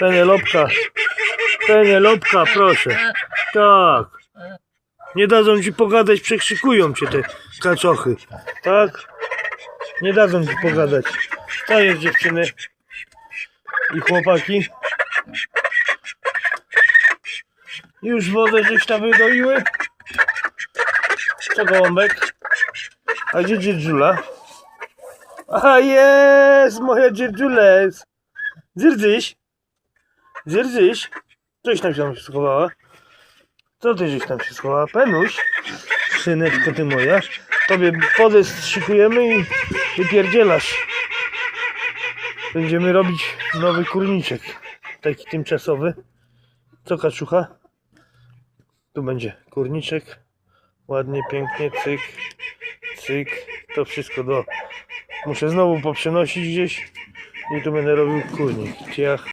Penelopka. Penelopka, proszę. Tak. Nie dadzą ci pogadać, przekrzykują cię te kaczochy. Tak? Nie dadzą ci pogadać. To jest dziewczyny i chłopaki. Już wodę żeś tam wydoiły? Co gołąbek? A gdzie dzierżula? A jest! Moja dzierżula jest! Dzierżyś! Coś tam się tam schowała? Co ty żeś tam się schowała? Penuś? Syneczko ty moja. Tobie podest szykujemy i wypierdzielasz. Będziemy robić nowy kurniczek. Taki tymczasowy. Co kaczucha? Tu będzie kurniczek. Ładnie, pięknie, cyk, cyk. To wszystko do... Muszę znowu poprzenosić gdzieś. I tu będę robił kurnik. Ciach.